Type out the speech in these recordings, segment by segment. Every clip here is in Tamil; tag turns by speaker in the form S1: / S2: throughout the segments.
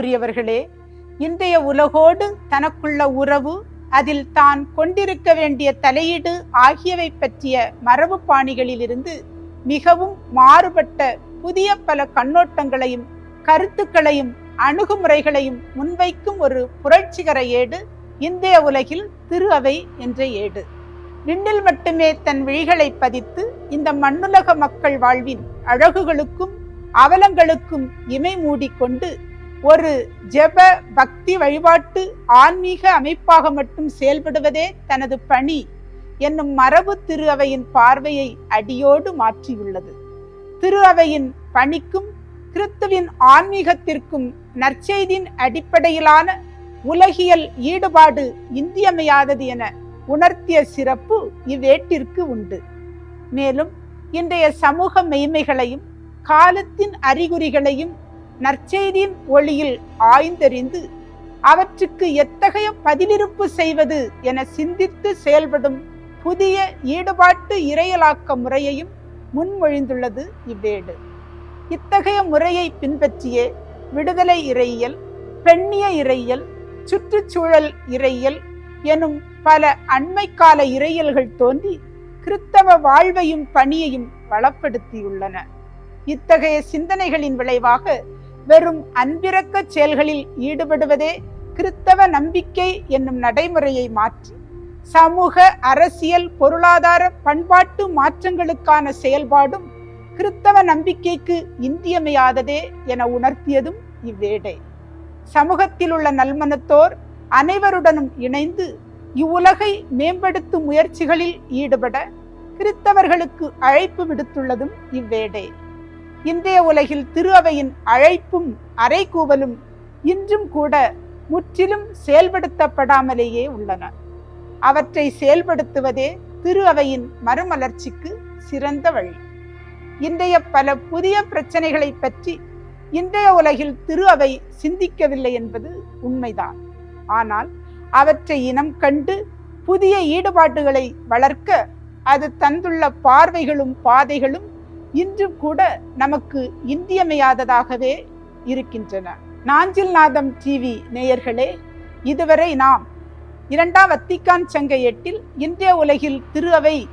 S1: அன்புக்குரியவர்களே இன்றைய உலகோடு தனக்குள்ள உறவு அதில் தான் கொண்டிருக்க வேண்டிய தலையீடு ஆகியவை பற்றிய மரபு பாணிகளிலிருந்து மிகவும் மாறுபட்ட புதிய பல கண்ணோட்டங்களையும் கருத்துக்களையும் அணுகுமுறைகளையும் முன்வைக்கும் ஒரு புரட்சிகர ஏடு இந்திய உலகில் திரு அவை என்ற ஏடு. விண்ணில் மட்டுமே தன் விழிகளை பதித்து இந்த மண்ணுலக மக்கள் வாழ்வின் அழகுகளுக்கும் அவலங்களுக்கும் இமை மூடிக்கொண்டு ஒரு ஜெப பக்தி வழிபாட்டு ஆன்மீக அமைப்பாக மட்டும் செயல்படுவதே தனது பணி என்னும் மரபு திரு அவையின் பார்வையை அடியோடு மாற்றியுள்ளது. திரு அவையின் பணிக்கும் கிறித்துவின் ஆன்மீகத்திற்கும் நற்செய்தியின் அடிப்படையிலான உலகியல் ஈடுபாடு இன்றியமையாதது என உணர்த்திய சிறப்பு இவ்வேட்டிற்கு உண்டு. மேலும் இன்றைய சமூக மெய்மைகளையும் காலத்தின் அறிகுறிகளையும் நற்செய்தியின் ஒளியில் ஆய்ந்தறிந்து அவற்றுக்கு எத்தகைய பதிலிருப்பு செய்வது என சிந்தித்து செயல்படும் புதிய ஈடுபாட்டு இறையலாக்க முறையையும் முன்மொழிந்துள்ளது இவ்வேடு. இத்தகைய முறையை பின்பற்றியே விடுதலை இறையியல் பெண்ணிய இறையியல் சுற்றுச்சூழல் இறையியல் எனும் பல அண்மைக்கால இறையல்கள் தோன்றி கிறித்தவ வாழ்வையும் பணியையும் வளப்படுத்தியுள்ளன. இத்தகைய சிந்தனைகளின் விளைவாக வெறும் அன்பிறக்க செயல்களில் ஈடுபடுவதே கிறித்தவ நம்பிக்கை என்னும் நடைமுறையை மாற்றி சமூக அரசியல் பொருளாதார பண்பாட்டு மாற்றங்களுக்கான செயல்பாடும் கிறித்தவ நம்பிக்கைக்கு இன்றியமையாததே என உணர்த்தியதும் இவ்வேடை. சமூகத்தில் உள்ள நல்மனத்தோர் அனைவருடனும் இணைந்து இவ்வுலகை மேம்படுத்தும் முயற்சிகளில் ஈடுபட கிறித்தவர்களுக்கு அழைப்பு விடுத்துள்ளதும் இவ்வேடை. இன்றைய உலகில் திரு அவையின் அழைப்பும் அறைகூவலும் இன்றும் கூட முற்றிலும் செயல்படுத்தப்படாமலேயே உள்ளன. அவற்றை செயல்படுத்துவதே திரு அவையின் மறுமலர்ச்சிக்கு சிறந்த வழி. இன்றைய பல புதிய பிரச்சனைகளை பற்றி இன்றைய உலகில் திரு அவை சிந்திக்கவில்லை என்பது உண்மைதான். ஆனால் அவற்றை இனம் கண்டு புதிய ஈடுபாடுகளை வளர்க்க அது தந்துள்ள பார்வைகளும் பாதைகளும் இன்று கூட நமக்கு இன்றியமையாததாகவே இருக்கின்றன. நாஞ்சில் நாதம் டிவி நேயர்களே இதுவரை நாம் இரண்டாம் வத்திக்கான் சங்க ஏட்டில் இந்திய உலகில் திரு அவை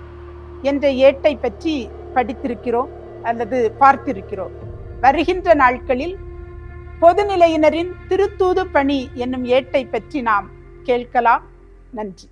S1: என்ற ஏட்டை பற்றி படித்திருக்கிறோம் அல்லது பார்த்திருக்கிறோம். வருகின்ற நாட்களில் பொதுநிலையினரின் திருத்தூது பணி என்னும் ஏட்டை பற்றி நாம் கேட்கலாம். நன்றி.